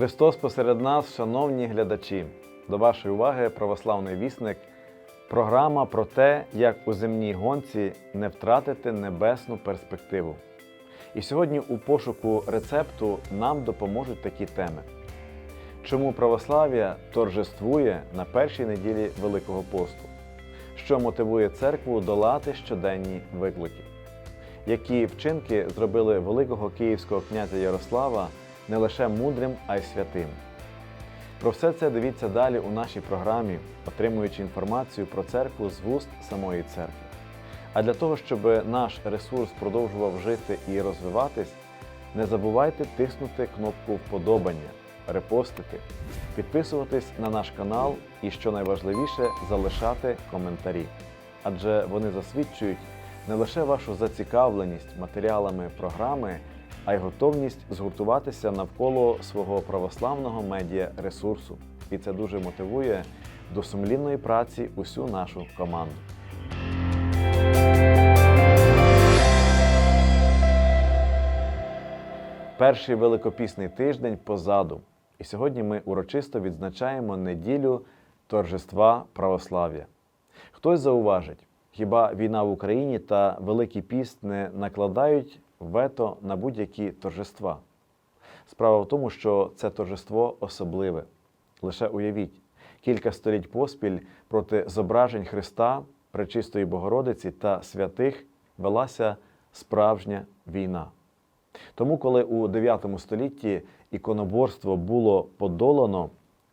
Христос посеред нас, шановні глядачі, до вашої уваги православний вісник. Програма про те, як у земній гонці не втратити небесну перспективу. І сьогодні у пошуку рецепту нам допоможуть такі теми. Чому православ'я торжествує на першій неділі Великого посту? Що мотивує церкву долати щоденні виклики? Які вчинки зробили великого київського князя Ярослава не лише мудрим, а й святим? Про все це дивіться далі у нашій програмі, отримуючи інформацію про церкву з вуст самої церкви. А для того, щоб наш ресурс продовжував жити і розвиватись, не забувайте тиснути кнопку вподобання, репостити, підписуватись на наш канал і, що найважливіше, залишати коментарі. Адже вони засвідчують не лише вашу зацікавленість матеріалами програми, а й готовність згуртуватися навколо свого православного медіа ресурсу. І це дуже мотивує до сумлінної праці усю нашу команду. Перший великопісний тиждень позаду. І сьогодні ми урочисто відзначаємо неділю торжества православ'я. Хтось зауважить, хіба війна в Україні та Великий піст не накладають вето на будь-які торжества? Справа в тому, що це торжество особливе. Лише уявіть, кілька століть поспіль проти зображень Христа, Пречистої Богородиці та святих велася справжня війна. Тому, коли у 9 столітті іконоборство було подолано,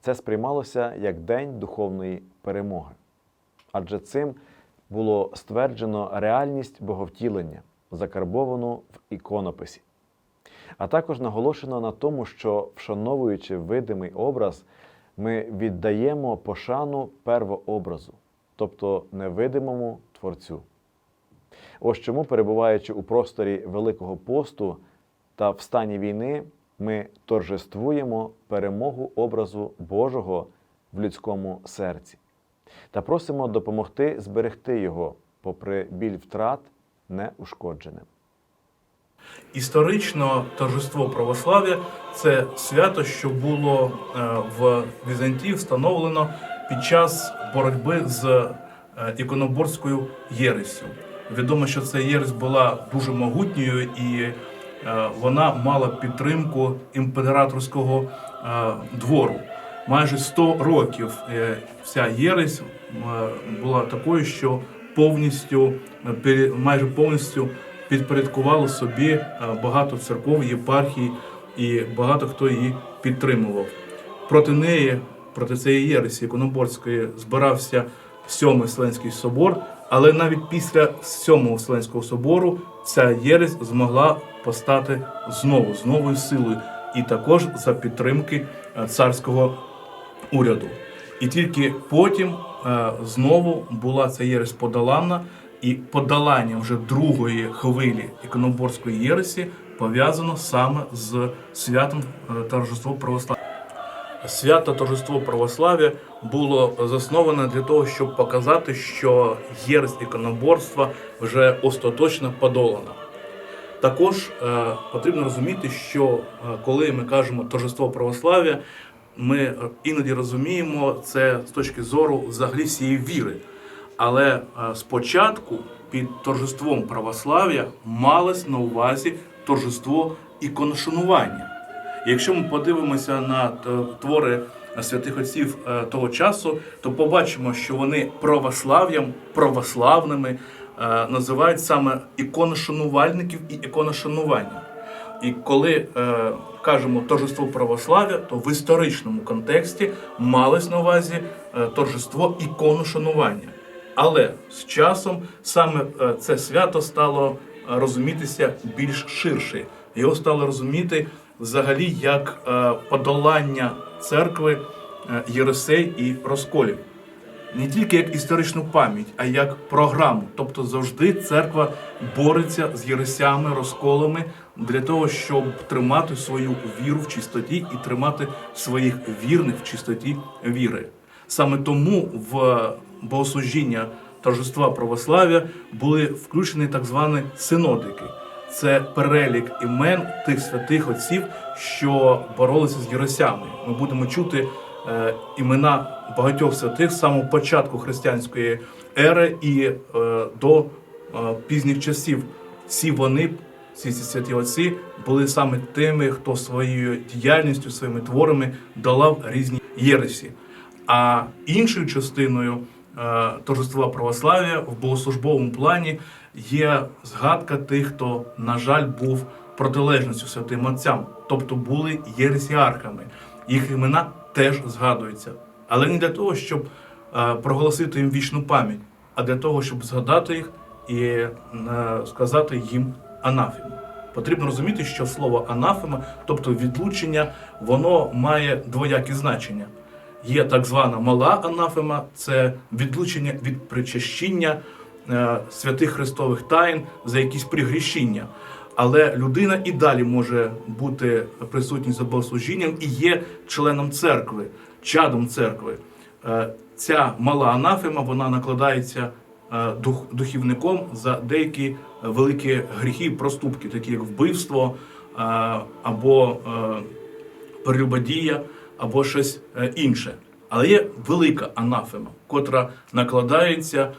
це сприймалося як день духовної перемоги. Адже цим було стверджено реальність боговтілення, закарбовану в іконописі. А також наголошено на тому, що, вшановуючи видимий образ, ми віддаємо пошану первообразу, тобто невидимому Творцю. Ось чому, перебуваючи у просторі Великого посту та в стані війни, ми торжествуємо перемогу образу Божого в людському серці та просимо допомогти зберегти його, попри біль втрат, неушкодженим. Історично торжество православ'я це свято, що було е, в Візантії встановлено під час боротьби з е, іконоборською єресю. Відомо, що ця єресь була дуже могутньою і е, вона мала підтримку імператорського двору. Майже 100 років ця єресь була такою, що повністю е, майже повністю підпорядкували собі е, багато церков, єпархій і багато хто її підтримував. Проти неї, проти цієї єресі іконоборської, збирався сьомий Вселенський собор, але навіть після сьомого Вселенського собору ця єресь змогла постати знову з новою силою, і також за підтримки е, царського уряду. І тільки потім знову була ця єресь подолана, і подолання вже другої хвилі іконоборської єресі пов'язано саме з святом е, торжества православ'я. Свято торжество православ'я було засноване для того, щоб показати, що єресь іконоборства вже остаточно подолана. Також е, потрібно розуміти, що е, коли ми кажемо торжество православ'я, ми е, іноді розуміємо це з точки зору взагалі всієї віри. Але е, спочатку під торжеством православ'я малось на увазі торжество іконошанування. Якщо ми подивимося на твори святих отців е, того часу, то побачимо, що вони православ'ям, православними називають саме іконошанувальників і іконошанування. І коли е, кажемо торжество православ'я, то в історичному контексті малось на увазі е, торжество іконошанування. Але з часом саме е, це свято стало е, розумітися більш ширше. Його стало розуміти взагалі як е, подолання церкви єресей і розколів не тільки як історичну пам'ять, а як програму. Тобто завжди церква бореться з єресями, розколами для того, щоб тримати свою віру в чистоті і тримати своїх вірних в чистоті віри. Саме тому в богослужіння торжества православ'я були включені так звані синодики. це перелік імен тих святих отців, що боролися з єресями. Ми будемо чути е, імена багатьох святих з самого початку християнської ери і е, до е, пізніх часів. Всі вони, всі ці святі отці, були саме тими, хто своєю діяльністю, своїми творами долав різні єресі. А іншою частиною е, торжества православ'я в богослужбовому плані є згадка тих, хто, на жаль, був протилежністю святим отцям, тобто були єресіархами. Їх імена теж згадуються. Але не для того, щоб е, проголосити їм вічну пам'ять, а для того, щоб згадати їх і е, сказати їм анафему. Потрібно розуміти, що слово анафема, тобто відлучення, воно має двоякі значення. Є так звана мала анафема, це відлучення від причащення е, святих Христових тайн за якісь пригрішіння. Але людина і далі може бути присутній за богослужінням і є членом церкви, чадом церкви. Е, Ця мала анафема вона накладається духівником за деякі е, великі гріхи, проступки, такі як вбивство е, або е, перелюбодія, або щось е, інше. Але є велика анафема, котра накладається е,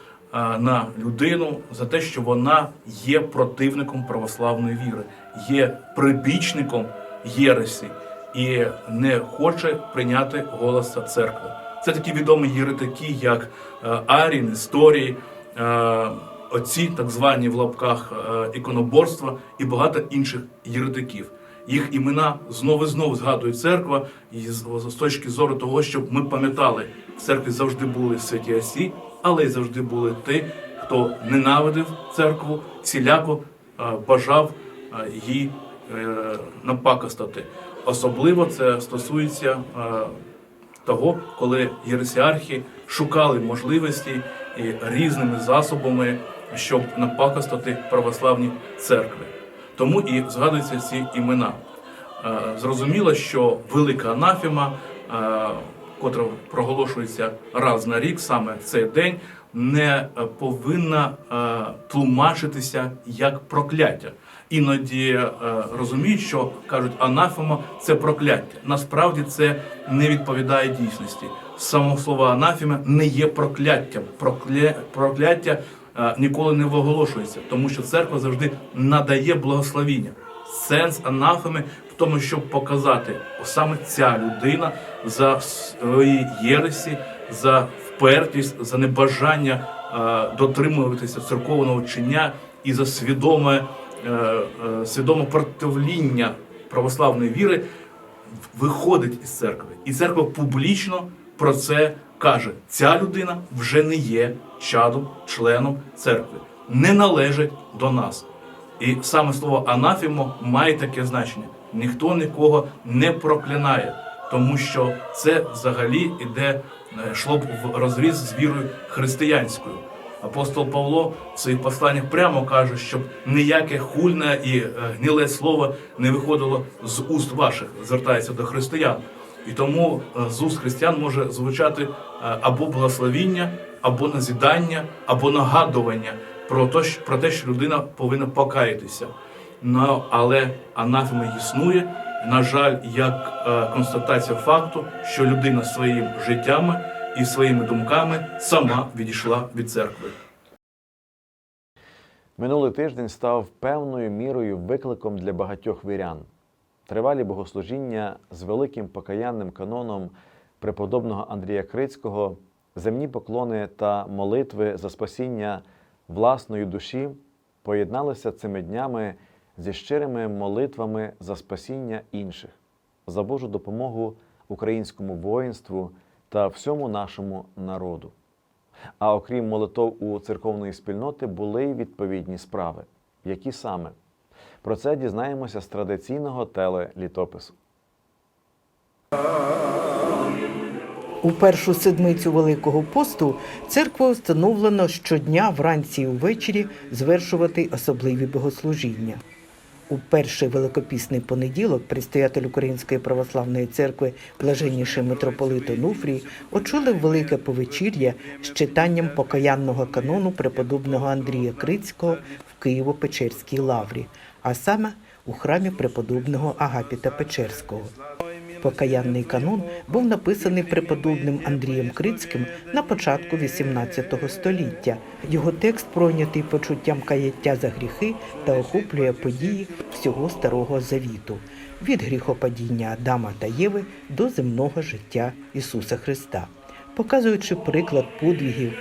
на людину за те, що вона є противником православної віри, є прибічником єресі і не хоче прийняти голоса церкви. Це такі відомі єретики, як е, Арій, Несторій, е, оці так звані в лапках е, іконоборства і багато інших єретиків. Їх імена знову і знову згадує церква, і з, точки зору того, щоб ми пам'ятали, в церкві завжди були святі осі, але й завжди були ті, хто ненавидив церкву, всіляко е, бажав е, е, напакостати. Особливо це стосується е, того, коли єресіархи шукали можливості і різними засобами, щоб напакостати православні церкви. Тому і згадуються ці імена. Е, Зрозуміло, що велика анафема, е, котра проголошується раз на рік, саме в цей день, не повинна е, тлумачитися як прокляття. Іноді е, розуміють, що кажуть, анафема це прокляття. Насправді це не відповідає дійсності. Само слово анафема не є прокляттям. Прокля... Прокляття е, ніколи не виголошується, тому що церква завжди надає благословіння. Сенс анафеми в тому, щоб показати саме ця людина за свої єресі, за впертість, за небажання е, дотримуватися церковного вчення і за свідоме, е, е, свідоме противління православної віри виходить із церкви. І церква публічно про це каже: ця людина вже не є чадом, членом церкви, не належить до нас. І саме слово анафімо має таке значення: ніхто нікого не проклинає, тому що це взагалі іде е, йшло б в розріз з вірою християнською. Апостол Павло в своїх посланнях прямо каже, щоб ніяке хульне і е, гниле слово не виходило з уст ваших, звертається до християн. І тому е, з уст християн може звучати е, або благословіння, або назідання, або нагадування про те, про те, що людина повинна покаятися. Ну, але анафема існує, на жаль, як констатація факту, що людина своїм життями і своїми думками сама відійшла від церкви. Минулий тиждень став певною мірою викликом для багатьох вірян. Тривалі богослужіння з великим покаянним каноном преподобного Андрія Крицького, земні поклони та молитви за спасіння власної душі поєдналися цими днями зі щирими молитвами за спасіння інших, за Божу допомогу українському воїнству та всьому нашому народу. А окрім молитов у церковної спільноти, були й відповідні справи. Які саме? Про це дізнаємося з традиційного телелітопису. У першу седмицю Великого посту церква встановлено щодня вранці і увечері звершувати особливі богослужіння. У перший великопісний понеділок предстоятель Української православної церкви блаженніший митрополит Онуфрій очолив велике повечір'я з читанням покаянного канону преподобного Андрія Крицького в Києво-Печерській лаврі. а саме у храмі преподобного Агапіта Печерського. Покаянний канон був написаний преподобним Андрієм Крицьким на початку XVIII століття. Його текст пройнятий почуттям каяття за гріхи та охоплює події всього старого завіту від гріхопадіння Адама та Єви до земного життя Ісуса Христа. Показуючи приклад подвігів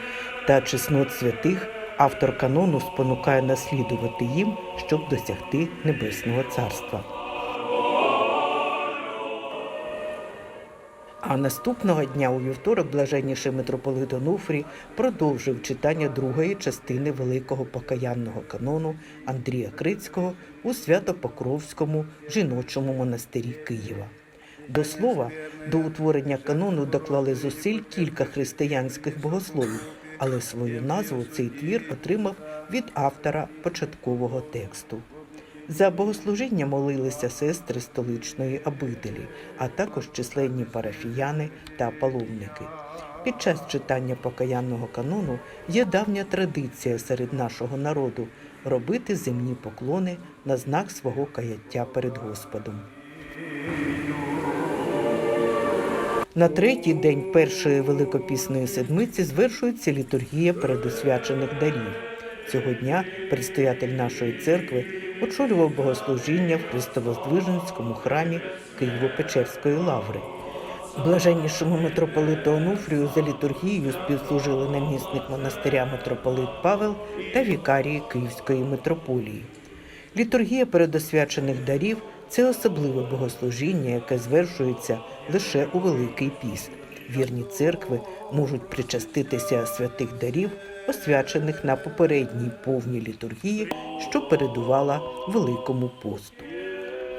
та чеснот святих, автор канону спонукає наслідувати їм, щоб досягти Небесного Царства. А наступного дня у вівторок блаженніший митрополит Онуфрій продовжив читання другої частини великого покаянного канону Андрія Крицького у Свято-Покровському жіночому монастирі Києва. До слова, до утворення канону доклали зусиль кілька християнських богословів, але свою назву цей твір отримав від автора початкового тексту. За богослужіння молилися сестри столичної обителі, а також численні парафіяни та паломники. Під час читання покаянного канону є давня традиція серед нашого народу робити земні поклони на знак свого каяття перед Господом. На третій день першої великопісної седмиці звершується літургія передосвячених дарів. Цього дня предстоятель нашої церкви очолював богослужіння в Христовоздвиженському храмі Києво-Печерської лаври. Блаженнішому митрополиту Онуфрію за літургією співслужили намісник монастиря митрополит Павел та вікарії Київської митрополії. Літургія передосвячених дарів це особливе богослужіння, яке звершується лише у Великий піст. Вірні церкви можуть причаститися святих дарів, освячених на попередній повній літургії, що передувала Великому посту.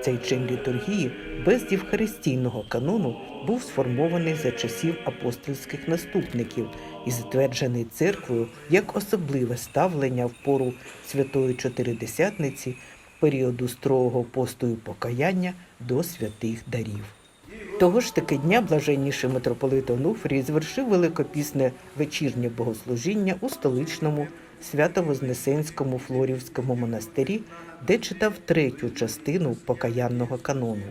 Цей чин літургії без євхаристійного канону був сформований за часів апостольських наступників і затверджений церквою як особливе ставлення в пору Святої Чотиридесятниці, періоду строгого посту і покаяння до святих дарів. Того ж таки дня блаженніший митрополит Онуфрій звершив великопісне вечірнє богослужіння у столичному Свято-Вознесенському Флорівському монастирі, де читав третю частину покаянного канону.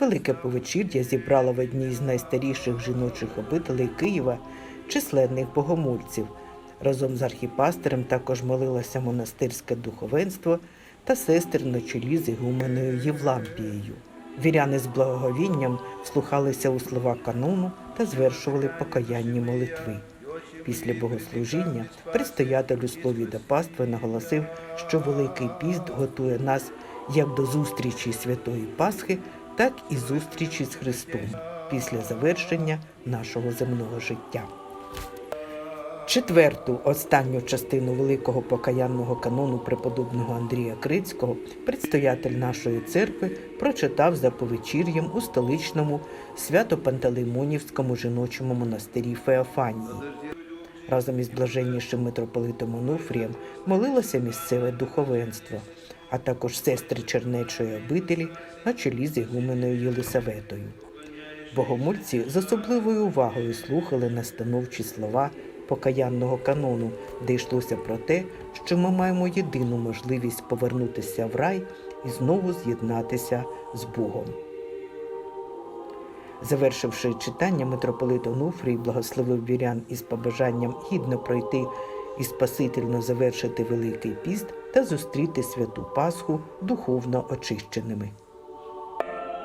Велике повечір'я зібрало в одній з найстаріших жіночих обителей Києва численних богомольців. Разом з архіпастером також молилося монастирське духовенство та сестри на чолі з ігуменою Євлампією. Віряни з благоговінням вслухалися у слова канону та звершували покаянні молитви. Після богослужіння слові до пастви наголосив, що Великий піст готує нас як до зустрічі Святої Пасхи, так і зустрічі з Христом після завершення нашого земного життя. Четверту останню частину великого покаянного канону преподобного Андрія Крицького предстоятель нашої церкви прочитав за повечір'ям у столичному свято-пантелеймонівському жіночому монастирі Феофанії. Разом із блаженнішим митрополитом Онуфрієм молилося місцеве духовенство, а також сестри Чернечої обителі на чолі з ігуменою Єлисаветою. Богомольці з особливою увагою слухали настановчі слова покаянного канону, де йшлося про те, що ми маємо єдину можливість повернутися в рай і знову з'єднатися з Богом. Завершивши читання, митрополит Онуфрій благословив вірян із побажанням гідно пройти і спасительно завершити Великий піст та зустріти святу Пасху духовно очищеними.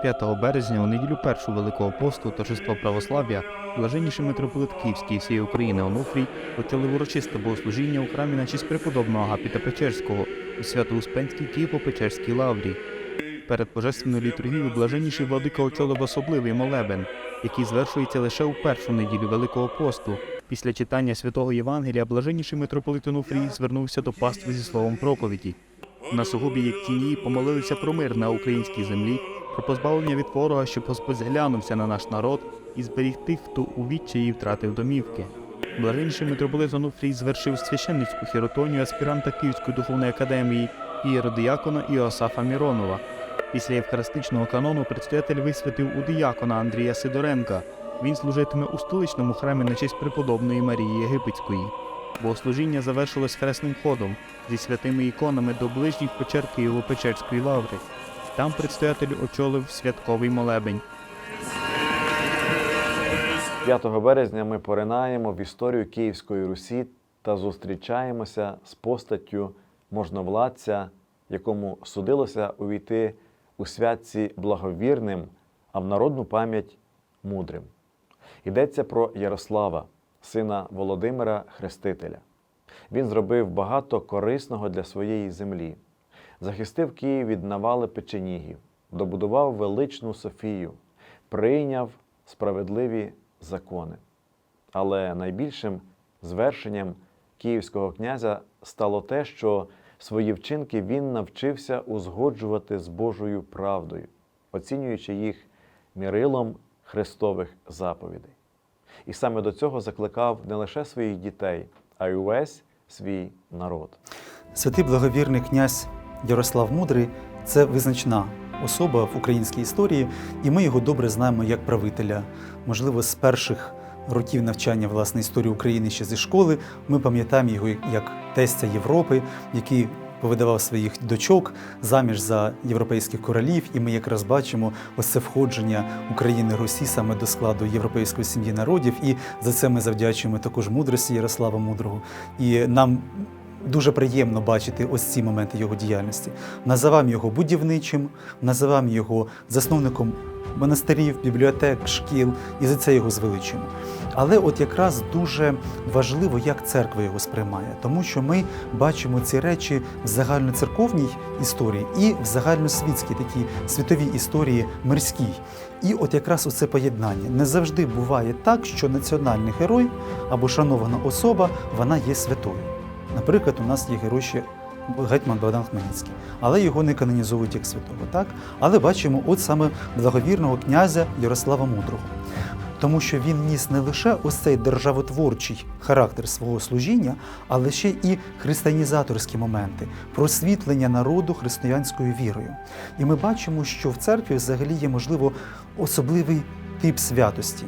5 березня у неділю першу Великого посту торжества православ'я блаженніший митрополит Київський всієї України Онуфрій очолив урочисте богослужіння у храмі на честь преподобного Агапіта Печерського у Свято-Успенській Києво-Печерській лаврі. Перед божественною літургією блаженніший владика очолив особливий молебен, який звершується лише у першу неділю Великого посту. Після читання святого Євангелія блаженніший митрополит Онуфрій звернувся до пастви зі словом проповіді. На сугубі як тінії помолилися про мир на українській землі, про позбавлення від ворога, щоб Господь зглянувся на наш народ і зберіг тих, хто у відчаї втратив домівки. Блаженніший митрополит Онуфрій звершив священницьку хіротонію аспіранта Київської духовної академії ієродіякона Іосафа Міронова. Після євхаристичного канону предстоятель висвятив у діякона Андрія Сидоренка. Він служитиме у столичному храмі на честь преподобної Марії Єгипетської. Богослужіння завершилось хресним ходом зі святими іконами до ближніх печер Києво-Печерської лаври. Там предстоятель очолив святковий молебень. 5 березня ми поринаємо в історію Київської Русі та зустрічаємося з постаттю можновладця, якому судилося увійти у святці благовірним, а в народну пам'ять мудрим. Йдеться про Ярослава, сина Володимира Хрестителя. Він зробив багато корисного для своєї землі, захистив Київ від навали печенігів, добудував величну Софію, прийняв справедливі закони. Але найбільшим звершенням київського князя стало те, що свої вчинки він навчився узгоджувати з Божою правдою, оцінюючи їх мірилом Христових заповідей. І саме до цього закликав не лише своїх дітей, а й увесь свій народ. Святий благовірний князь Ярослав Мудрий це визначна особа в українській історії, і ми його добре знаємо як правителя. Можливо, з перших років навчання власне історії України ще зі школи. Ми пам'ятаємо його як тестя Європи, який повидавав своїх дочок заміж за європейських королів, і ми якраз бачимо ось це входження України Русі саме до складу європейської сім'ї народів. І за це ми завдячуємо також мудрості Ярослава Мудрого. І нам Дуже приємно бачити ось ці моменти його діяльності. Називаємо його будівничим, називаємо його засновником монастирів, бібліотек, шкіл, і за це його звеличуємо. Але от якраз дуже важливо, як церква його сприймає, тому що ми бачимо ці речі в загальноцерковній історії і в загальносвітській такій світовій історії мирській. І от якраз оце поєднання не завжди буває так, що національний герой або шанована особа вона є святою. Наприклад, у нас є ще гетьман Богдан Хмельницький, але його не канонізовують як святого. Так? Але бачимо от саме благовірного князя Ярослава Мудрого. Тому що він ніс не лише ось цей державотворчий характер свого служіння, але ще і християнізаторські моменти, просвітлення народу християнською вірою. І ми бачимо, що в церкві взагалі є, можливо, особливий тип святості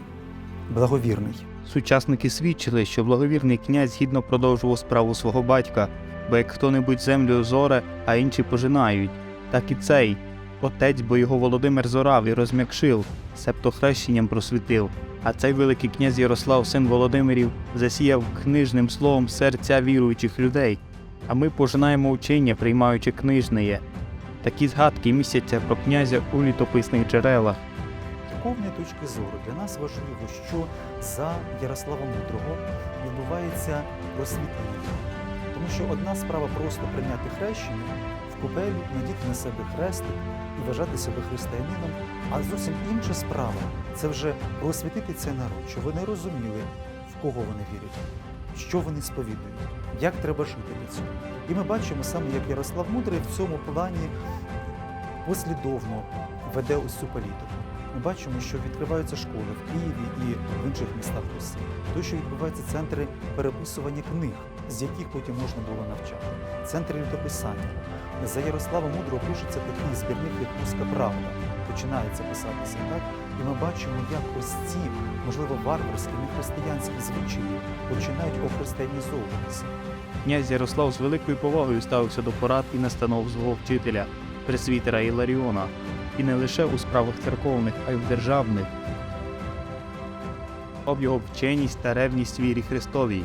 благовірний. Сучасники свідчили, що благовірний князь гідно продовжував справу свого батька, бо як хто-небудь землю зоре, а інші пожинають, так і цей. Отець, бо його Володимир зорав і розм'якшив, себто хрещенням просвітив. А цей великий князь Ярослав, син Володимирів, засіяв книжним словом серця віруючих людей. А ми пожинаємо учення, приймаючи книжне. Такі згадки містяться про князя у літописних джерелах. Духовної точки зору для нас важливо, що за Ярослава Мудрого відбувається просвітлення. Тому що одна справа просто прийняти хрещення в купелі, надіти на себе хрестик і вважати себе християнином, а зовсім інша справа це вже просвітити цей народ, щоб вони розуміли, в кого вони вірять, що вони сповідують, як треба жити для цього. І ми бачимо саме, як Ярослав Мудрий в цьому плані послідовно веде ось цю політику. Ми бачимо, що відкриваються школи в Києві і в інших містах Росії. То, що відбуваються центри переписування книг, з яких потім можна було навчати, центри літописання. За Ярослава Мудрого пишеться такий збірник, як Руська правда. Починається писатися так, і ми бачимо, як ось ці, можливо, варварські, нехристиянські звичаї починають охристиянізовуватися. Князь Ярослав з великою повагою ставився до порад і настанов свого вчителя, пресвітера Іларіона, і не лише у справах церковних, а й в державних. Об його вченість та ревність вірі Христовій.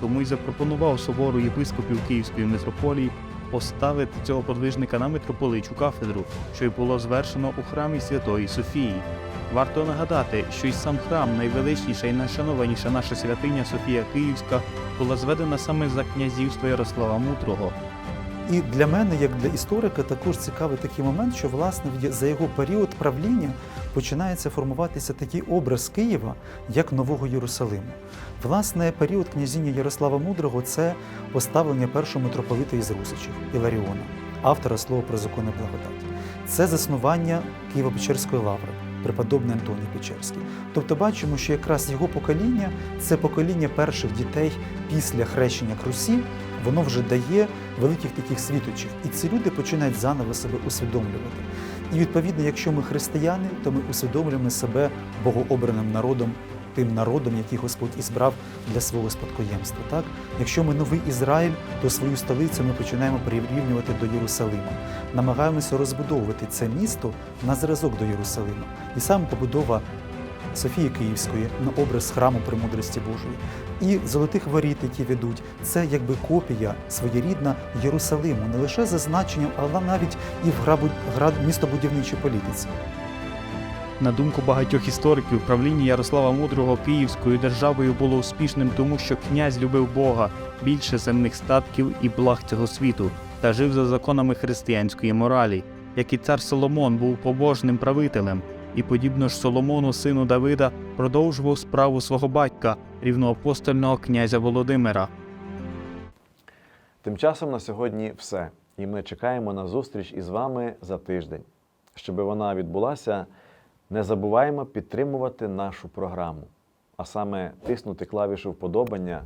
Тому й запропонував собору єпископів Київської митрополії поставити цього подвижника на митрополичу кафедру, що й було звершено у храмі Святої Софії. Варто нагадати, що й сам храм, найвеличніша і найшанованіша наша святиня Софія Київська, була зведена саме за князівства Ярослава Мудрого. І для мене, як для історика, також цікавий такий момент, що власне за його період правління починається формуватися такий образ Києва як Нового Єрусалиму. Власне, період князіння Ярослава Мудрого це поставлення першого митрополита із Русичів Іларіона, автора слова про закони благодаті. Це заснування Києво-Печерської лаври, преподобний Антоній Печерський. Тобто бачимо, що якраз його покоління це покоління перших дітей після хрещення Крусі, воно вже дає великих таких світочів. І ці люди починають заново себе усвідомлювати. І відповідно, якщо ми християни, то ми усвідомлюємо себе богообраним народом тим народом, який Господь ізбрав для свого спадкоємства. Так? Якщо ми новий Ізраїль, то свою столицю ми починаємо прирівнювати до Єрусалима. Намагаємося розбудовувати це місто на зразок до Єрусалима. І саме побудова Софії Київської на образ храму премудрості Божої. І золотих воріт, які ведуть, це якби копія своєрідна Єрусалиму, не лише за значенням, але навіть і в грабу- гра- містобудівничій політиці. На думку багатьох істориків, правління Ярослава Мудрого Київською державою було успішним, тому що князь любив Бога більше земних статків і благ цього світу та жив за законами християнської моралі, як і цар Соломон був побожним правителем, і подібно ж Соломону, сину Давида, продовжував справу свого батька, рівноапостольного князя Володимира. Тим часом на сьогодні все. І ми чекаємо на зустріч із вами за тиждень. Щоб вона відбулася, не забуваємо підтримувати нашу програму, а саме тиснути клавішу вподобання,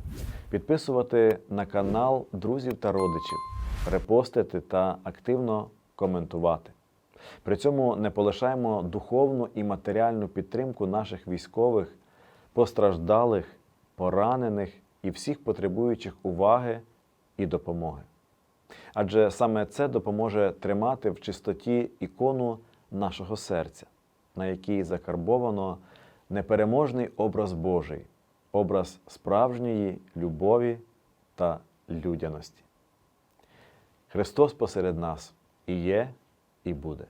підписувати на канал друзів та родичів, репостити та активно коментувати. При цьому не полишаємо духовну і матеріальну підтримку наших військових, постраждалих, поранених і всіх потребуючих уваги і допомоги. Адже саме це допоможе тримати в чистоті ікону нашого серця, на якій закарбовано непереможний образ Божий, образ справжньої любові та людяності. Христос посеред нас і є, і буде.